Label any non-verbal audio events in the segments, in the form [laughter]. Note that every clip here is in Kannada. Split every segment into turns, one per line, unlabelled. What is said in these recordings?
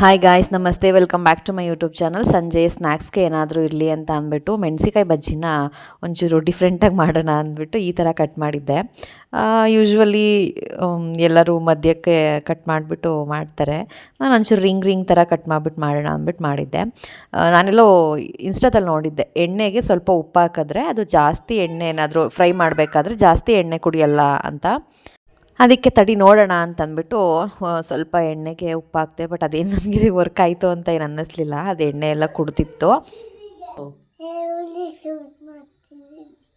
ಹಾಯ್ ಗಾಯ್ಸ್ ನಮಸ್ತೆ. Welcome back to my YouTube channel ಸಂಜೆ ಸ್ನ್ಯಾಕ್ಸ್ಗೆ ಏನಾದರೂ ಇರಲಿ ಅಂತ ಅಂದ್ಬಿಟ್ಟು ಮೆಣಸಿಕಾಯಿ ಬಜ್ಜಿನ ಒಂಚೂರು ಡಿಫ್ರೆಂಟಾಗಿ ಮಾಡೋಣ ಅಂದ್ಬಿಟ್ಟು ಈ ಥರ ಕಟ್ ಮಾಡಿದ್ದೆ. ಯೂಶ್ವಲಿ ಎಲ್ಲರೂ ಮಧ್ಯಕ್ಕೆ ಕಟ್ ಮಾಡಿಬಿಟ್ಟು ಮಾಡ್ತಾರೆ. ನಾನು ಒಂಚೂರು ರಿಂಗ್ ರಿಂಗ್ ಥರ ಕಟ್ ಮಾಡಿಬಿಟ್ಟು ಮಾಡೋಣ ಅಂದ್ಬಿಟ್ಟು ಮಾಡಿದ್ದೆ. ನಾನೆಲ್ಲೋ ಇನ್ಸ್ಟಾದಲ್ಲಿ ನೋಡಿದ್ದೆ. ಎಣ್ಣೆಗೆ ಸ್ವಲ್ಪ ಉಪ್ಪು ಹಾಕಿದ್ರೆ ಅದು ಜಾಸ್ತಿ ಎಣ್ಣೆ ಏನಾದರೂ ಫ್ರೈ ಮಾಡಬೇಕಾದ್ರೆ ಜಾಸ್ತಿ ಎಣ್ಣೆ ಕುಡಿಯಲ್ಲ ಅಂತ. ಅದಕ್ಕೆ ತಡಿ ನೋಡೋಣ ಅಂತಂದ್ಬಿಟ್ಟು ಸ್ವಲ್ಪ ಎಣ್ಣೆಗೆ ಉಪ್ಪು ಹಾಕ್ತೆ ಬಟ್ ಅದೇನು ನನಗೆ ವರ್ಕ್ [laughs] ಆಯಿತು ಅಂತ ಏನು ಅನ್ನಿಸ್ಲಿಲ್ಲ. ಅದು ಎಣ್ಣೆ ಎಲ್ಲ ಕುಡ್ತಿತ್ತು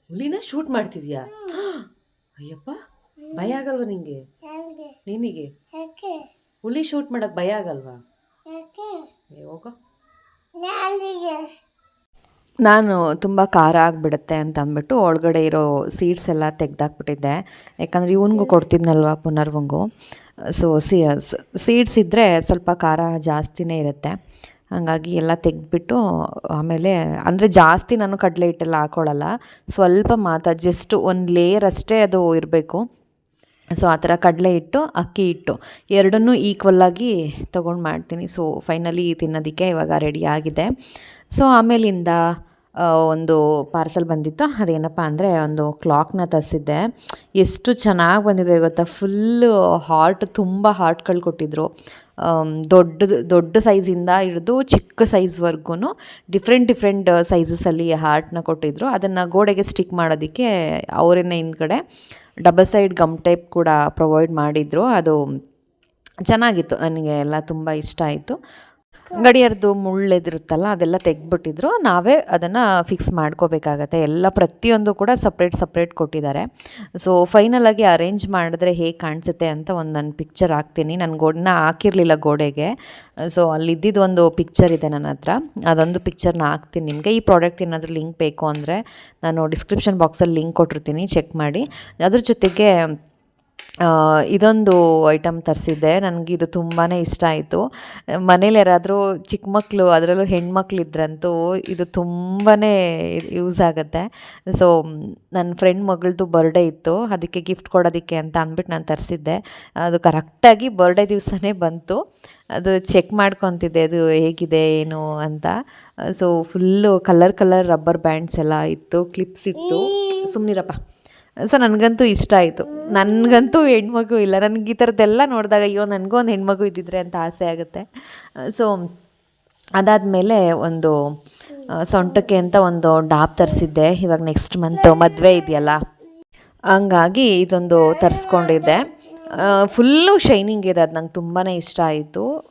ಹುಲಿನ ಶೂಟ್ ಮಾಡ್ತಿದ್ಯಾ? ಅಯ್ಯಪ್ಪ ಭಯ ಆಗಲ್ವಾ ನಿಂಗೆ? ನಿನಗೆ? ಹುಲಿ ಶೂಟ್ ಮಾಡಕ್ ಭಯ ಆಗಲ್ವಾ? ಹೋಗ. ಹೋಗೋ ನಾನು ತುಂಬ ಖಾರ ಆಗಿಬಿಡುತ್ತೆ ಅಂತ ಅಂದ್ಬಿಟ್ಟು ಒಳಗಡೆ ಇರೋ ಸೀಡ್ಸ್ ಎಲ್ಲ ತೆಗ್ದಾಕ್ಬಿಟ್ಟಿದ್ದೆ. ಯಾಕಂದರೆ ಇವನಿಗೂ ಕೊಡ್ತಿದ್ನಲ್ವ ಪುನರ್ವಂಗು. ಸೊ ಸೀಡ್ಸ್ ಇದ್ದರೆ ಸ್ವಲ್ಪ ಖಾರ ಜಾಸ್ತಿನೇ ಇರುತ್ತೆ. ಹಾಗಾಗಿ ಎಲ್ಲ ತೆಗೆದ್ಬಿಟ್ಟು, ಆಮೇಲೆ ಅಂದರೆ ಜಾಸ್ತಿ ನಾನು ಕಡಲೆ ಹಿಟ್ಟೆಲ್ಲ ಹಾಕೊಳ್ಳಲ್ಲ. ಸ್ವಲ್ಪ ಮಾತ್ರ ಜಸ್ಟ್ ಒಂದು ಲೇಯರ್ ಅಷ್ಟೇ ಅದು ಇರಬೇಕು. ಸೊ ಆ ಥರ ಕಡಲೆ ಹಿಟ್ಟು, ಅಕ್ಕಿ ಹಿಟ್ಟು ಎರಡನ್ನೂ ಈಕ್ವಲ್ಲಾಗಿ ತೊಗೊಂಡು ಮಾಡ್ತೀನಿ. ಸೊ ಫೈನಲಿ ತಿನ್ನೋದಕ್ಕೆ ಇವಾಗ ರೆಡಿ ಆಗಿದೆ. ಸೊ ಆಮೇಲಿಂದ ಒಂದು ಪಾರ್ಸಲ್ ಬಂದಿತ್ತು. ಅದೇನಪ್ಪ ಅಂದರೆ ಒಂದು ಕ್ಲಾಕ್ನ ತರಿಸಿದ್ದೆ. ಎಷ್ಟು ಚೆನ್ನಾಗಿ ಬಂದಿದೆ ಗೊತ್ತಾ? ಫುಲ್ಲು ಹಾರ್ಟ್ ತುಂಬ ಹಾರ್ಟ್ಗಳು ಕೊಟ್ಟಿದ್ರು. ದೊಡ್ಡದು, ದೊಡ್ಡ ಸೈಜಿಂದ ಹಿಡಿದು ಚಿಕ್ಕ ಸೈಜ್ವರೆಗೂ ಡಿಫ್ರೆಂಟ್ ಡಿಫ್ರೆಂಟ್ ಸೈಜಸಲ್ಲಿ ಹಾರ್ಟ್ನ ಕೊಟ್ಟಿದ್ರು. ಅದನ್ನು ಗೋಡೆಗೆ ಸ್ಟಿಕ್ ಮಾಡೋದಕ್ಕೆ ಅವರೇನೆ ಹಿಂದ್ಗಡೆ ಡಬಲ್ ಸೈಡ್ ಗಮ್ ಟೈಪ್ ಕೂಡ ಪ್ರೊವೈಡ್ ಮಾಡಿದರು. ಅದು ಚೆನ್ನಾಗಿತ್ತು. ನನಗೆ ಎಲ್ಲ ತುಂಬ ಇಷ್ಟ ಆಯಿತು. ಗಡಿಯಾರದ್ದು ಮುಳ್ಳೆದಿರುತ್ತಲ್ಲ, ಅದೆಲ್ಲ ತೆಗ್ದುಬಿಟ್ಟಿದ್ರು. ನಾವೇ ಅದನ್ನು ಫಿಕ್ಸ್ ಮಾಡ್ಕೋಬೇಕಾಗತ್ತೆ. ಎಲ್ಲ ಪ್ರತಿಯೊಂದು ಕೂಡ ಸಪ್ರೇಟ್ ಸಪ್ರೇಟ್ ಕೊಟ್ಟಿದ್ದಾರೆ. ಸೊ ಫೈನಲಾಗಿ ಅರೇಂಜ್ ಮಾಡಿದ್ರೆ ಹೇಗೆ ಕಾಣಿಸುತ್ತೆ ಅಂತ ಒಂದು ನನ್ನ ಪಿಕ್ಚರ್ ಹಾಕ್ತೀನಿ. ನನ್ನ ಗೋಡನ್ನ ಹಾಕಿರಲಿಲ್ಲ ಗೋಡೆಗೆ. ಸೊ ಅಲ್ಲಿದ್ದಿದ್ದು ಒಂದು ಪಿಕ್ಚರ್ ಇದೆ ನನ್ನ ಹತ್ರ. ಅದೊಂದು ಪಿಕ್ಚರ್ನ ಹಾಕ್ತೀನಿ ನಿಮಗೆ. ಈ ಪ್ರಾಡಕ್ಟ್ ಏನಾದರೂ ಲಿಂಕ್ ಬೇಕು ಅಂದರೆ ನಾನು ಡಿಸ್ಕ್ರಿಪ್ಷನ್ ಬಾಕ್ಸಲ್ಲಿ ಲಿಂಕ್ ಕೊಟ್ಟಿರ್ತೀನಿ. ಚೆಕ್ ಮಾಡಿ. ಅದ್ರ ಜೊತೆಗೆ ಇದೊಂದು ಐಟಮ್ ತರಿಸಿದ್ದೆ. ನನಗೆ ಇದು ತುಂಬಾ ಇಷ್ಟ ಆಯಿತು. ಮನೇಲಿ ಯಾರಾದರೂ ಚಿಕ್ಕ ಮಕ್ಕಳು ಅದರಲ್ಲೂ ಹೆಣ್ಮಕ್ಳಿದ್ರಂತೂ ಇದು ತುಂಬಾ ಯೂಸ್ ಆಗುತ್ತೆ. ಸೊ ನನ್ನ ಫ್ರೆಂಡ್ ಮಗಳದು ಬರ್ಡೇ ಇತ್ತು. ಅದಕ್ಕೆ ಗಿಫ್ಟ್ ಕೊಡೋದಕ್ಕೆ ಅಂತ ಅಂದ್ಬಿಟ್ಟು ನಾನು ತರಿಸಿದ್ದೆ. ಅದು ಕರೆಕ್ಟಾಗಿ ಬರ್ಡೇ ದಿವಸನೇ ಬಂತು. ಅದು ಚೆಕ್ ಮಾಡ್ಕೊತಿದ್ದೆ ಅದು ಹೇಗಿದೆ ಏನು ಅಂತ. So full colour colour rubber bands ಎಲ್ಲ ಇತ್ತು ಕ್ಲಿಪ್ಸ್ ಇತ್ತು. ಸುಮ್ಮನಿರಪ್ಪ ಸೊ ನನಗಂತೂ ಇಷ್ಟ ಆಯಿತು. ನನಗಂತೂ ಹೆಣ್ಮಗು ಇಲ್ಲ. ನನಗೆ ಈ ಥರದ್ದೆಲ್ಲ ನೋಡಿದಾಗ ಅಯ್ಯೋ, ನನಗೂ ಒಂದು ಹೆಣ್ಮಗು ಇದ್ದಿದ್ರೆ ಅಂತ ಆಸೆ ಆಗುತ್ತೆ. ಸೊ, ಅದಾದಮೇಲೆ ಒಂದು ಸೊಂಟಕ್ಕೆ ಅಂತ ಒಂದು ಡಾಪ್ ತರಿಸಿದ್ದೆ. ಇವಾಗ ನೆಕ್ಸ್ಟ್ ಮಂತ್ ಮದುವೆ ಇದೆಯಲ್ಲ. ಹಂಗಾಗಿ ಇದೊಂದು ತರಿಸ್ಕೊಂಡಿದ್ದೆ. ಫುಲ್ಲು ಶೈನಿಂಗ್ ಇದೆ ಅದು ನಂಗೆ ತುಂಬಾ ಇಷ್ಟ ಆಯಿತು.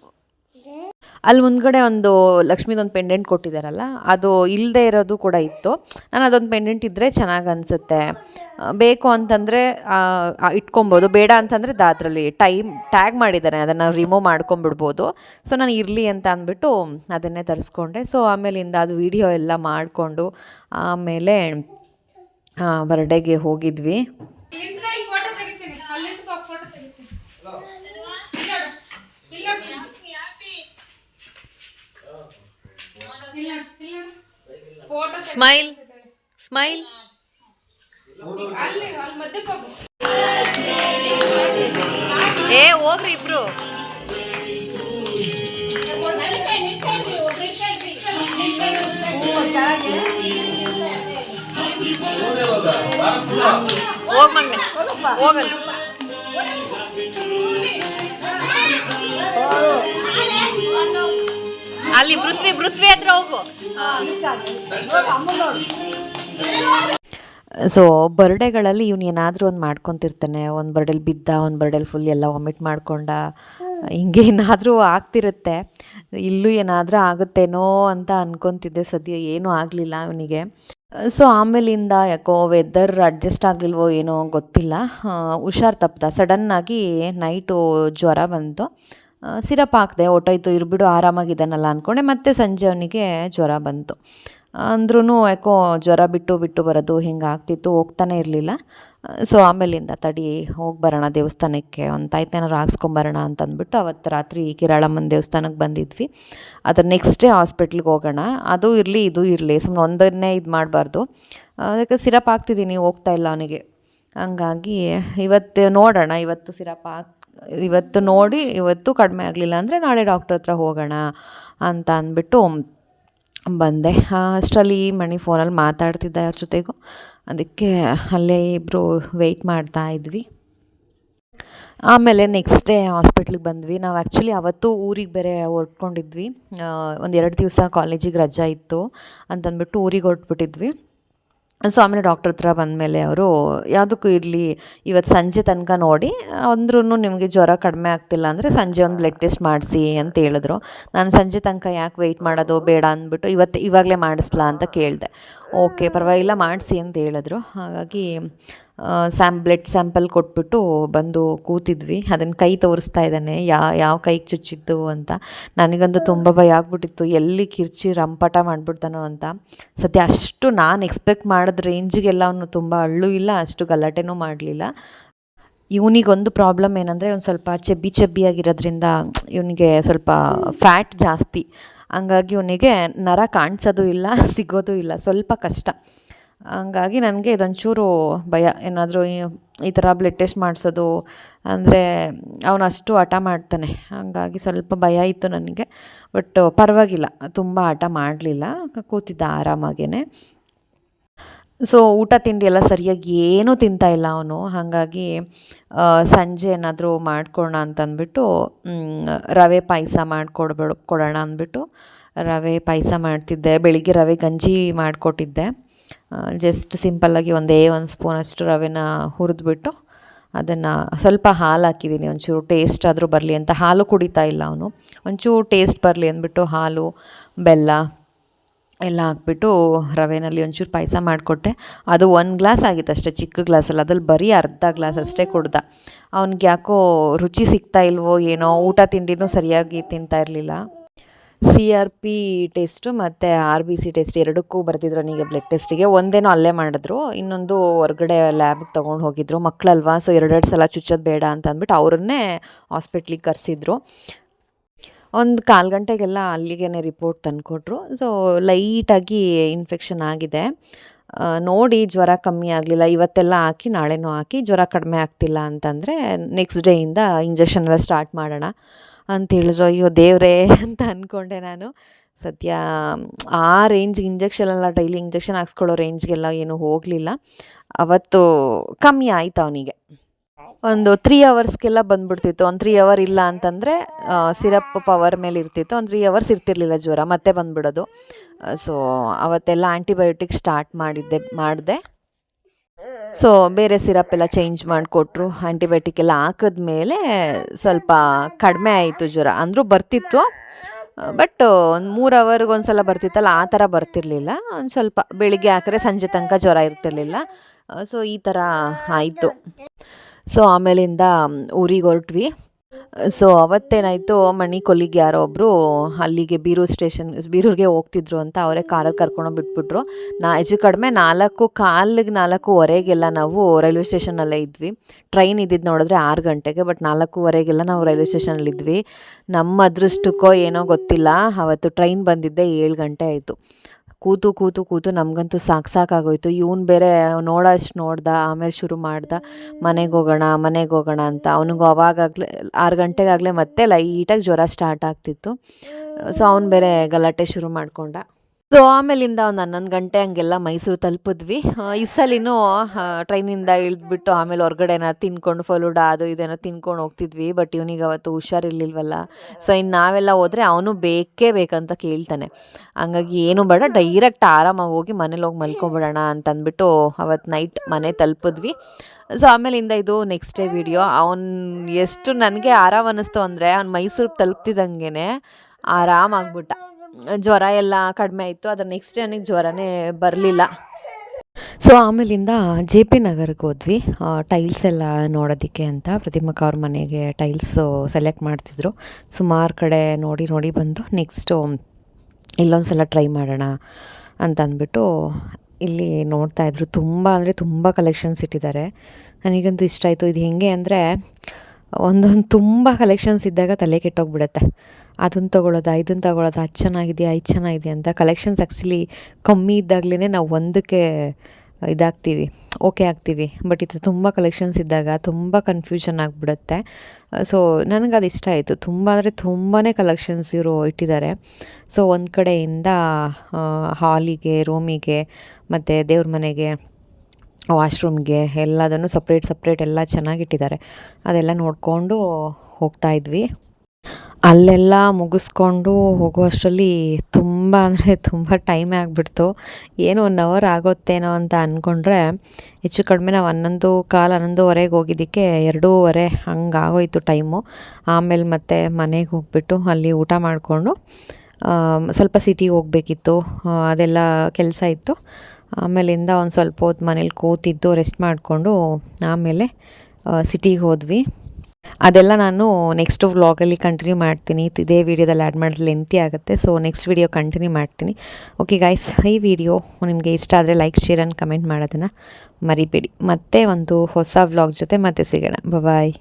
ಅಲ್ಲಿ ಮುಂದ್ಗಡೆ ಒಂದು ಲಕ್ಷ್ಮೀದೊಂದು ಪೆಂಡೆಂಟ್ ಕೊಟ್ಟಿದ್ದಾರಲ್ಲ, ಅದು ಇಲ್ಲದೆ ಇರೋದು ಕೂಡ ಇತ್ತು. ನಾನು ಅದೊಂದು ಪೆಂಡೆಂಟ್ ಇದ್ದರೆ ಚೆನ್ನಾಗಿ ಅನಿಸುತ್ತೆ. ಬೇಕು ಅಂತಂದರೆ ಇಟ್ಕೊಬೋದು. ಬೇಡ ಅಂತಂದರೆ ಅದರಲ್ಲಿ ಟೈಮ್, ಟ್ಯಾಗ್ ಮಾಡಿದ್ದಾರೆ. ಅದನ್ನು ರಿಮೂವ್ ಮಾಡ್ಕೊಂಬಿಡ್ಬೋದು ಸೊ ನಾನು ಇರಲಿ ಅಂತ ಅಂದ್ಬಿಟ್ಟು ಅದನ್ನೇ ತರಿಸ್ಕೊಂಡೆ. ಸೊ ಆಮೇಲಿಂದ ಅದು ವಿಡಿಯೋ ಎಲ್ಲ ಮಾಡಿಕೊಂಡು ಆಮೇಲೆ ಬರ್ಡೇಗೆ ಹೋಗಿದ್ವಿ.
ಫೋಟೋ ತೆಗಿತೀನಿ ಅಲ್ಲಿ ಫೋಟೋ ತೆಗಿತೀನಿ ಇಲ್ಲ ಇಲ್ಲ ಇಲ್ಲ ಫೋಟೋ
ಸ್ಮೈಲ್ ಸ್ಮೈಲ್ ಏ ಹೋಗ್ರಿ ಇಬ್ರು. ಹೋಗ್ ಮಗ್ನೆ. ಹೋಗಲ್ಲ. ಅಲ್ಲಿ ಪೃಥ್ವಿ ಪೃಥ್ವಿ ಹತ್ರ ಹೋಗು. ಸೊ ಬರ್ಡೇಗಳಲ್ಲಿ ಇವ್ನು ಏನಾದರೂ ಒಂದು ಮಾಡ್ಕೊತಿರ್ತಾನೆ. ಒಂದು ಬರ್ಡೇಲಿ ಬಿದ್ದ, ಒಂದು ಬರ್ಡೇಲಿ ಫುಲ್ ಎಲ್ಲ ವಾಮಿಟ್ ಮಾಡ್ಕೊಂಡ. ಹಿಂಗೆ ಏನಾದರೂ ಆಗ್ತಿರುತ್ತೆ. ಇಲ್ಲೂ ಏನಾದರೂ ಆಗುತ್ತೇನೋ ಅಂತ ಅನ್ಕೊತಿದ್ದೆ. ಸದ್ಯ ಏನೂ ಆಗಲಿಲ್ಲ ಅವನಿಗೆ. ಸೊ ಆಮೇಲಿಂದ ಯಾಕೋ ವೆದರ್ ಅಡ್ಜಸ್ಟ್ ಆಗಲಿಲ್ವೋ ಏನೋ ಗೊತ್ತಿಲ್ಲ. ಹುಷಾರು ತಪ್ಪಿದ ಸಡನ್ನಾಗಿ ನೈಟು ಜ್ವರ ಬಂತು. ಸಿರಪ್ ಹಾಕಿದೆ ಹೊಟ್ಟೋಯ್ತು ಇರ್ಬಿಡು ಆರಾಮಾಗಿದ್ದಾನಲ್ಲ ಅಂದ್ಕೊಂಡೆ ಮತ್ತೆ ಸಂಜೆ ಅವನಿಗೆ ಜ್ವರ ಬಂತು. ಅಂದ್ರೂ ಯಾಕೋ ಜ್ವರ ಬಿಟ್ಟು ಬಿಟ್ಟು ಬರೋದು ಹಿಂಗೆ ಆಗ್ತಿತ್ತು, ಹೋಗ್ತಾನೆ ಇರಲಿಲ್ಲ. ಸೊ ಆಮೇಲಿಂದ ತಡಿ, ಹೋಗಿ ಬರೋಣ ದೇವಸ್ಥಾನಕ್ಕೆ ಒಂದು ತಾಯ್ತೇನಾರು ಹಾಕ್ಸ್ಕೊಂಬರೋಣ ಅಂತಂದ್ಬಿಟ್ಟು ಅವತ್ತು ರಾತ್ರಿ ಕಿರಾಳಮ್ಮನ ದೇವಸ್ಥಾನಕ್ಕೆ ಬಂದಿದ್ವಿ. ಅದ್ರ ನೆಕ್ಸ್ಟ್ ಡೇ ಹಾಸ್ಪಿಟ್ಲಿಗೆ ಹೋಗೋಣ. ಅದು ಇರಲಿ, ಇದು ಇರಲಿ ಸುಮ್ಮನೆ ಒಂದನ್ನೇ ಇದು ಮಾಡಬಾರ್ದು. ಅದಕ್ಕೆ ಸಿರಪ್ ಹಾಕ್ತಿದ್ದೀನಿ, ಹೋಗ್ತಾ ಇಲ್ಲ ಅವನಿಗೆ. ಹಂಗಾಗಿ ಇವತ್ತು ನೋಡೋಣ, ಇವತ್ತು ಸಿರಪ್ ಹಾಕ್ ಇವತ್ತು ನೋಡಿ, ಇವತ್ತು ಕಡಿಮೆ ಆಗಲಿಲ್ಲ ಅಂದರೆ ನಾಳೆ ಡಾಕ್ಟ್ರ್ ಹತ್ರ ಹೋಗೋಣ ಅಂತ ಅಂದ್ಬಿಟ್ಟು ಬಂದೆ. ಅಷ್ಟರಲ್ಲಿ ಮಣಿ ಫೋನಲ್ಲಿ ಮಾತಾಡ್ತಿದ್ದ ಯಾರ ಜೊತೆಗೂ. ಅದಕ್ಕೆ ಅಲ್ಲೇ ಇಬ್ಬರು ವೆಯ್ಟ್ ಮಾಡ್ತಾ ಇದ್ವಿ. ಆಮೇಲೆ ನೆಕ್ಸ್ಟ್ ಡೇ ಹಾಸ್ಪಿಟ್ಲಿಗೆ ಬಂದ್ವಿ. ನಾವು ಆ್ಯಕ್ಚುಲಿ ಅವತ್ತು ಊರಿಗೆ ಬೇರೆ ಹೊರ್ಟ್ಕೊಂಡಿದ್ವಿ. ಒಂದು ಎರಡು ದಿವಸ ಕಾಲೇಜಿಗೆ ರಜಾ ಇತ್ತು ಅಂತಂದ್ಬಿಟ್ಟು ಊರಿಗೆ ಹೊರಟ್ಬಿಟ್ಟಿದ್ವಿ. ಸೊ ಆಮೇಲೆ ಡಾಕ್ಟ್ರ್ ಹತ್ರ ಬಂದಮೇಲೆ ಅವರು, ಯಾವುದಕ್ಕೂ ಇರಲಿ, ಇವತ್ತು ಸಂಜೆ ತನಕ ನೋಡಿ ಅಂದ್ರೂ ನಿಮಗೆ ಜ್ವರ ಕಡಿಮೆ ಆಗ್ತಿಲ್ಲ ಅಂದರೆ ಸಂಜೆ ಒಂದು ಬ್ಲಡ್ ಟೆಸ್ಟ್ ಮಾಡಿಸಿ ಅಂತ ಹೇಳಿದ್ರು. ನಾನು ಸಂಜೆ ತನಕ ಯಾಕೆ ವೆಯ್ಟ್ ಮಾಡೋದು, ಬೇಡ ಅಂದ್ಬಿಟ್ಟು ಇವತ್ತು, ಇವಾಗಲೇ ಮಾಡಿಸ್ಲಾ ಅಂತ ಕೇಳಿದೆ. ಓಕೆ, ಪರವಾಗಿಲ್ಲ, ಮಾಡಿಸಿ ಅಂತ ಹೇಳಿದ್ರು. ಹಾಗಾಗಿ ಸ್ಯಾಮ್, ಬ್ಲಡ್ ಸ್ಯಾಂಪಲ್ ಕೊಟ್ಬಿಟ್ಟು ಬಂದು ಕೂತಿದ್ವಿ. ಅದನ್ನು ಕೈ ತೋರಿಸ್ತಾ ಇದ್ದಾನೆ, ಯಾ, ಯಾವ ಕೈಗೆ ಚುಚ್ಚಿತ್ತು ಅಂತ. ನನಗಂತೂ ತುಂಬ ಭಯ ಆಗ್ಬಿಟ್ಟಿತ್ತು. ಎಲ್ಲಿ ಕಿರ್ಚಿ ರಂಪಾಟ ಮಾಡಿಬಿಡ್ತಾನೋ ಅಂತ. ಸತ್ಯ ಅಷ್ಟು ನಾನು ಎಕ್ಸ್ಪೆಕ್ಟ್ ಮಾಡಿದ ರೇಂಜಿಗೆಲ್ಲ ಅವನು ತುಂಬ ಅಳ್ಳು ಇಲ್ಲ, ಅಷ್ಟು ಗಲಾಟೆನೂ ಮಾಡಲಿಲ್ಲ. ಇವನಿಗೊಂದು ಪ್ರಾಬ್ಲಮ್ ಏನಂದರೆ ಒಂದು ಸ್ವಲ್ಪ ಚಬ್ಬಿ ಚಬ್ಬಿಯಾಗಿರೋದ್ರಿಂದ ಇವನಿಗೆ ಸ್ವಲ್ಪ ಫ್ಯಾಟ್ ಜಾಸ್ತಿ. ಹಂಗಾಗಿ ಅವನಿಗೆ ನರ ಕಾಣಿಸೋದು ಇಲ್ಲ, ಸಿಗೋದು ಇಲ್ಲ, ಸ್ವಲ್ಪ ಕಷ್ಟ. ಹಂಗಾಗಿ ನನಗೆ ಇದೊಂಚೂರು ಭಯ. ಏನಾದರೂ ಈ ಥರ ಬ್ಲಡ್ ಟೆಸ್ಟ್ ಮಾಡಿಸೋದು, ಅಂದರೆ ಅವನು ಅಷ್ಟು ಹಠ ಮಾಡ್ತಾನೆ. ಹಂಗಾಗಿ ಸ್ವಲ್ಪ ಭಯ ಇತ್ತು ನನಗೆ. ಬಟ್ ಪರವಾಗಿಲ್ಲ, ತುಂಬ ಆಟ ಮಾಡಲಿಲ್ಲ. ಕೂತಿದ್ದ ಆರಾಮಾಗೇ ಸೊ ಊಟ ತಿಂಡಿ ಎಲ್ಲ ಸರಿಯಾಗಿ ಏನೂ ತಿಂತಾ ಇಲ್ಲ ಅವನು. ಹಾಗಾಗಿ ಸಂಜೆ ಏನಾದರೂ ಮಾಡಿಕೊಡೋಣ ಅಂತಂದ್ಬಿಟ್ಟು ರವೆ ಪಾಯಸ ಮಾಡಿಕೊಡ್ಬೇಡ, ಕೊಡೋಣ ಅಂದ್ಬಿಟ್ಟು, ರವೆ ಪಾಯಸ ಮಾಡ್ತಿದ್ದೆ. ಬೆಳಿಗ್ಗೆ ರವೆ ಗಂಜಿ ಮಾಡಿಕೊಟ್ಟಿದ್ದೆ. ಜಸ್ಟ್ ಸಿಂಪಲ್ಲಾಗಿ ಒಂದೇ ಒಂದು ಸ್ಪೂನ್ ಅಷ್ಟು ರವೆನ ಹುರಿದ್ಬಿಟ್ಟು, ಅದನ್ನು ಸ್ವಲ್ಪ ಹಾಲು ಹಾಕಿದ್ದೀನಿ. ಒಂಚೂರು ಟೇಸ್ಟ್ ಆದರೂ ಬರಲಿ ಅಂತ. ಹಾಲು ಕುಡಿತಾ ಇಲ್ಲ ಅವನು. ಒಂಚೂರು ಟೇಸ್ಟ್ ಬರಲಿ ಅಂದ್ಬಿಟ್ಟು ಹಾಲು, ಬೆಲ್ಲ ಎಲ್ಲ ಹಾಕ್ಬಿಟ್ಟು ರವೆನಲ್ಲಿ ಒಂಚೂರು ಪಾಯಸ ಮಾಡಿಕೊಟ್ಟೆ. ಅದು ಒಂದು ಗ್ಲಾಸ್ ಆಗಿತ್ತು ಅಷ್ಟೇ, ಚಿಕ್ಕ ಗ್ಲಾಸಲ್ಲಿ. ಅದ್ರಲ್ಲಿ ಬರೀ ಅರ್ಧ ಗ್ಲಾಸ್ ಅಷ್ಟೇ ಕುಡ್ದ. ಅವ್ನಿಗೆ ಯಾಕೋ ರುಚಿ ಸಿಗ್ತಾ ಇಲ್ವೋ ಏನೋ, ಊಟ ತಿಂಡಿನೂ ಸರಿಯಾಗಿ ತಿಂತಾ ಇರಲಿಲ್ಲ. ಸಿ ಆರ್ ಪಿ ಟೆಸ್ಟು ಮತ್ತು ಆರ್ ಬಿ ಸಿ ಟೆಸ್ಟ್ ಎರಡಕ್ಕೂ ಬರ್ತಿದ್ರು ಅವನಿಗೆ ಬ್ಲಡ್ ಟೆಸ್ಟಿಗೆ ಒಂದೇನೋ ಅಲ್ಲೇ ಮಾಡಿದ್ರು, ಇನ್ನೊಂದು ಹೊರಗಡೆ ಲ್ಯಾಬ್ಗೆ ತೊಗೊಂಡು ಹೋಗಿದ್ರು. ಮಕ್ಕಳಲ್ವಾ ಸೊ ಎರಡೆರಡು ಸಲ ಚುಚ್ಚೋದು ಬೇಡ ಅಂತ ಅಂದ್ಬಿಟ್ಟು ಅವ್ರನ್ನೇ ಹಾಸ್ಪಿಟ್ಲಿಗೆ ಕರೆಸಿದ್ರು. ಒಂದು ಕಾಲು ಗಂಟೆಗೆಲ್ಲ ಅಲ್ಲಿಗೆ ರಿಪೋರ್ಟ್ ತಂದುಕೊಟ್ರು. ಸೊ ಲೈಟಾಗಿ ಇನ್ಫೆಕ್ಷನ್ ಆಗಿದೆ. ನೋಡಿ ಜ್ವರ ಕಮ್ಮಿ ಆಗಲಿಲ್ಲ. ಇವತ್ತೆಲ್ಲ ಹಾಕಿ, ನಾಳೆನೂ ಹಾಕಿ ಜ್ವರ ಕಡಿಮೆ ಆಗ್ತಿಲ್ಲ ಅಂತಂದರೆ ನೆಕ್ಸ್ಟ್ ಡೇಯಿಂದ ಇಂಜೆಕ್ಷನ್ ಎಲ್ಲ ಸ್ಟಾರ್ಟ್ ಮಾಡೋಣ ಅಂತ ಹೇಳಿದ್ರು. ಅಯ್ಯೋ ದೇವ್ರೇ ಅಂತ ಅಂದ್ಕೊಂಡೆ ನಾನು. ಸದ್ಯ, ಆ ರೇಂಜ್ ಇಂಜೆಕ್ಷನ್ ಎಲ್ಲ ಡೈಲಿ ಇಂಜೆಕ್ಷನ್ ಹಾಕ್ಸ್ಕೊಳ್ಳೋ ರೇಂಜ್ಗೆಲ್ಲ ಏನೂ ಹೋಗಲಿಲ್ಲ. ಅವತ್ತು ಕಮ್ಮಿ ಆಯ್ತು ಅವನಿಗೆ. ಒಂದು ತ್ರೀ ಅವರ್ಸ್ಗೆಲ್ಲ ಬಂದ್ಬಿಡ್ತಿತ್ತು. ಒಂದು ತ್ರೀ ಅವರ್ ಇಲ್ಲ ಅಂತಂದರೆ ಸಿರಪ್ ಪವರ್ ಮೇಲೆ ಇರ್ತಿತ್ತು. ಒಂದು ತ್ರೀ ಅವರ್ಸ್ ಇರ್ತಿರ್ಲಿಲ್ಲ ಜ್ವರ, ಮತ್ತೆ ಬಂದ್ಬಿಡೋದು. ಸೊ ಅವತ್ತೆಲ್ಲ ಆ್ಯಂಟಿಬಯೋಟಿಕ್ ಸ್ಟಾರ್ಟ್ ಮಾಡಿದ್ದೆ, ಮಾಡಿದೆ. ಸೊ ಬೇರೆ ಸಿರಪ್ ಎಲ್ಲ ಚೇಂಜ್ ಮಾಡಿಕೊಟ್ರು. ಆ್ಯಂಟಿಬಯೋಟಿಕ್ ಎಲ್ಲ ಹಾಕಿದ್ಮೇಲೆ ಸ್ವಲ್ಪ ಕಡಿಮೆ ಆಯಿತು ಜ್ವರ. ಅಂದರೂ ಬರ್ತಿತ್ತು. ಬಟ್ ಒಂದು ಮೂರು ಅವರ್ಗೆ ಒಂದು ಸಲ ಬರ್ತಿತ್ತಲ್ಲ, ಆ ಥರ ಬರ್ತಿರ್ಲಿಲ್ಲ. ಒಂದು ಸ್ವಲ್ಪ ಬೆಳಿಗ್ಗೆ ಹಾಕಿದ್ರೆ ಸಂಜೆ ತನಕ ಜ್ವರ ಇರ್ತಿರ್ಲಿಲ್ಲ. ಸೊ ಈ ಥರ ಆಯಿತು. ಸೊ ಆಮೇಲಿಂದ ಊರಿಗೆ ಹೊರಟ್ವಿ. ಸೊ ಅವತ್ತೇನಾಯಿತು, ಮಣಿ ಕೊಲ್ಲಿಗೆ ಯಾರೋ ಒಬ್ಬರು ಅಲ್ಲಿಗೆ ಬೀರೂರು ಸ್ಟೇಷನ್, ಬೀರೂರಿಗೆ ಹೋಗ್ತಿದ್ರು ಅಂತ ಅವರೇ ಕಾರಲ್ಲಿ ಕರ್ಕೊಂಡು ಬಿಟ್ಬಿಟ್ರು. ನಾ, ಹೆಚ್ಚು ಕಡಿಮೆ ನಾಲ್ಕು, ಕಾಲಿಗೆ ನಾಲ್ಕೂವರೆಗೆಲ್ಲ ನಾವು ರೈಲ್ವೆ ಸ್ಟೇಷನಲ್ಲೇ ಇದ್ವಿ. ಟ್ರೈನ್ ಇದ್ದಿದ್ದು ನೋಡಿದ್ರೆ ಆರು ಗಂಟೆಗೆ, ಬಟ್ ನಾಲ್ಕೂವರೆಗೆಲ್ಲ ನಾವು ರೈಲ್ವೆ ಸ್ಟೇಷನಲ್ಲಿದ್ವಿ ನಮ್ಮ ಅದೃಷ್ಟಕ್ಕೋ ಏನೋ ಗೊತ್ತಿಲ್ಲ, ಅವತ್ತು ಟ್ರೈನ್ ಬಂದಿದ್ದೆ ಏಳು ಗಂಟೆ ಆಯಿತು. ಕೂತು ಕೂತು ಕೂತು ನಮಗಂತೂ ಸಾಕು ಸಾಕಾಗೋಯ್ತು. ಇವನು ಬೇರೆ ನೋಡೋಷ್ಟು ನೋಡ್ದ, ಆಮೇಲೆ ಶುರು ಮಾಡ್ದ, ಮನೆಗೆ ಹೋಗೋಣ ಮನೆಗೆ ಹೋಗೋಣ ಅಂತ. ಅವನಿಗೂ ಅವಾಗಾಗಲೇ ಆರು ಗಂಟೆಗಾಗಲೇ ಮತ್ತೆ ಲೈಟಾಗಿ ಜ್ವರ ಸ್ಟಾರ್ಟ್ ಆಗ್ತಿತ್ತು. ಸೊ ಅವ್ನು ಬೇರೆ ಗಲಾಟೆ ಶುರು ಮಾಡ್ಕೊಂಡ. ಸೊ ಆಮೇಲಿಂದ ಒಂದು ಹನ್ನೊಂದು ಗಂಟೆ ಹಂಗೆಲ್ಲ ಮೈಸೂರು ತಲುಪಿದ್ವಿ. ಈ ಸಲಿನೂ ಟ್ರೈನಿಂದ ಇಳಿದ್ಬಿಟ್ಟು ಆಮೇಲೆ ಹೊರ್ಗಡೆ ಏನೋ ತಿನ್ಕೊಂಡು ಫಲೂಡ ಅದು ಇದೇನೋ ತಿನ್ಕೊಂಡು ಹೋಗ್ತಿದ್ವಿ ಬಟ್ ಇವನಿಗೆ ಅವತ್ತು ಹುಷಾರಿರ್ಲಿಲ್ವಲ್ಲ. ಸೊ ಇನ್ನು ನಾವೆಲ್ಲ ಹೋದರೆ ಅವನು ಬೇಕೇ ಬೇಕಂತ ಕೇಳ್ತಾನೆ. ಹಂಗಾಗಿ ಏನು ಬೇಡ ಡೈರೆಕ್ಟ್ ಆರಾಮಾಗಿ ಹೋಗಿ ಮನೇಲಿ ಹೋಗಿ ಮಲ್ಕೊಂಬಿಡೋಣ ಅಂತಂದ್ಬಿಟ್ಟು ಅವತ್ತು ನೈಟ್ ಮನೆ ತಲುಪಿದ್ವಿ. ಸೊ ಆಮೇಲಿಂದ ಇದು ನೆಕ್ಸ್ಟ್ ಡೇ ವಿಡಿಯೋ ಅವ್ನು ಎಷ್ಟು ನನಗೆ ಆರಾಮ ಅನ್ನಿಸ್ತು ಅಂದರೆ ಅವ್ನು ಮೈಸೂರಿಗೆ ತಲುಪ್ತಿದ್ದಂಗೆ ಆರಾಮಾಗ್ಬಿಟ್ಟ. ಜ್ವರ ಎಲ್ಲ ಕಡಿಮೆ ಆಯಿತು. ಅದ್ರ ನೆಕ್ಸ್ಟ್ ಡೇ ನನಗೆ ಜ್ವರನೇ ಬರಲಿಲ್ಲ. ಸೊ ಆಮೇಲಿಂದ ಜೆ ಪಿ ನಗರಕ್ಕೆ ಹೋದ್ವಿ. ಟೈಲ್ಸ್ ಎಲ್ಲ ನೋಡೋದಕ್ಕೆ ಅಂತ ಪ್ರತಿಮಕ್ಕ ಅವ್ರ ಮನೆಗೆ ಟೈಲ್ಸು ಸೆಲೆಕ್ಟ್ ಮಾಡ್ತಿದ್ರು. ಸುಮಾರು ಕಡೆ ನೋಡಿ ನೋಡಿ ಬಂದು ನೆಕ್ಸ್ಟು ಇಲ್ಲೊಂದು ಸಲ ಟ್ರೈ ಮಾಡೋಣ ಅಂತ ಅಂದ್ಬಿಟ್ಟು ಇಲ್ಲಿ ನೋಡ್ತಾಯಿದ್ರು ತುಂಬ ಅಂದರೆ ತುಂಬ ಕಲೆಕ್ಷನ್ಸ್ ಇಟ್ಟಿದ್ದಾರೆ. ನನಗಂತೂ ಇಷ್ಟ ಆಯಿತು. ಇದು ಹೆಂಗೆ ಅಂದರೆ ಒಂದೊಂದು ತುಂಬ ಕಲೆಕ್ಷನ್ಸ್ ಇದ್ದಾಗ ತಲೆ ಕೆಟ್ಟೋಗ್ಬಿಡುತ್ತೆ. ಅದನ್ನು ತೊಗೊಳೋದಾ ಇದನ್ನು ತೊಗೊಳೋದಾ, ಅದು ಚೆನ್ನಾಗಿದೆಯಾ, ಇದು ಚೆನ್ನಾಗಿದೆ ಅಂತ ಕಲೆಕ್ಷನ್ಸ್ ಆ್ಯಕ್ಚುಲಿ ಕಮ್ಮಿ ಇದ್ದಾಗಲೇ ನಾವು ಒಂದಕ್ಕೆ ಇದಾಗ್ತೀವಿ ಓಕೆ ಆಗ್ತೀವಿ. ಬಟ್ ಥರ ತುಂಬ ಕಲೆಕ್ಷನ್ಸ್ ಇದ್ದಾಗ ತುಂಬ ಕನ್ಫ್ಯೂಷನ್ ಆಗಿಬಿಡುತ್ತೆ. ಸೊ ನನಗೆ ಅದು ಇಷ್ಟ ಆಯಿತು. ತುಂಬ ಅಂದರೆ ತುಂಬಾ ಕಲೆಕ್ಷನ್ಸ್ ಇವರು ಇಟ್ಟಿದ್ದಾರೆ ಸೊ ಒಂದು ಕಡೆಯಿಂದ ಹಾಲಿಗೆ ರೂಮಿಗೆ ಮತ್ತು ದೇವ್ರ ಮನೆಗೆ ವಾಶ್ರೂಮ್ಗೆ ಎಲ್ಲದನ್ನು ಸಪ್ರೇಟ್ ಸಪ್ರೇಟ್ ಎಲ್ಲ ಚೆನ್ನಾಗಿಟ್ಟಿದ್ದಾರೆ. ಅದೆಲ್ಲ ನೋಡಿಕೊಂಡು ಹೋಗ್ತಾ ಇದ್ವಿ. ಅಲ್ಲೆಲ್ಲ ಮುಗಿಸ್ಕೊಂಡು ಹೋಗುವಷ್ಟರಲ್ಲಿ ತುಂಬ ಅಂದರೆ ತುಂಬ ಟೈಮೇ ಆಗಿಬಿಡ್ತು. ಏನೋ ಒನ್ ಅವರ್ ಆಗುತ್ತೇನೋ ಅಂತ ಅಂದ್ಕೊಂಡ್ರೆ ಹೆಚ್ಚು ಕಡಿಮೆ ನಾವು ಹನ್ನೊಂದು ಕಾಲು ಹನ್ನೊಂದುವರೆಗೆ ಹೋಗಿದ್ದಕ್ಕೆ ಎರಡೂವರೆ ಹಂಗೆ ಆಗೋಯ್ತು ಟೈಮು. ಆಮೇಲೆ ಮತ್ತೆ ಮನೆಗೆ ಹೋಗ್ಬಿಟ್ಟು ಅಲ್ಲಿ ಊಟ ಮಾಡಿಕೊಂಡು ಸ್ವಲ್ಪ ಸಿಟಿಗೆ ಹೋಗಬೇಕಿತ್ತು. ಅದೆಲ್ಲ ಕೆಲಸ ಇತ್ತು. ಆಮೇಲಿಂದ ಒಂದು ಸ್ವಲ್ಪ ಹೊತ್ತು ಮನೇಲಿ ಕೂತಿದ್ದು ರೆಸ್ಟ್ ಮಾಡಿಕೊಂಡು ಆಮೇಲೆ ಸಿಟಿಗೆ ಹೋದ್ವಿ. ಅದೆಲ್ಲ ನಾನು ನೆಕ್ಸ್ಟ್ ವ್ಲಾಗಲ್ಲಿ ಕಂಟಿನ್ಯೂ ಮಾಡ್ತೀನಿ. ಇದೇ ವಿಡಿಯೋದಲ್ಲಿ ಆ್ಯಡ್ ಮಾಡಿದ್ರೆ ಲೆಂತಿ ಆಗುತ್ತೆ. ಸೊ ನೆಕ್ಸ್ಟ್ ವಿಡಿಯೋ ಕಂಟಿನ್ಯೂ ಮಾಡ್ತೀನಿ. ಓಕೆ ಗಾಯ್ಸ್ ಈ ವಿಡಿಯೋ ನಿಮಗೆ ಇಷ್ಟ ಆದರೆ ಲೈಕ್ ಶೇರ್ ಆ್ಯಂಡ್ ಕಮೆಂಟ್ ಮಾಡೋದನ್ನು ಮರಿಬೇಡಿ. ಮತ್ತೆ ಒಂದು ಹೊಸ ವ್ಲಾಗ್ ಜೊತೆ ಮತ್ತೆ ಸಿಗೋಣ. ಬಾಯ್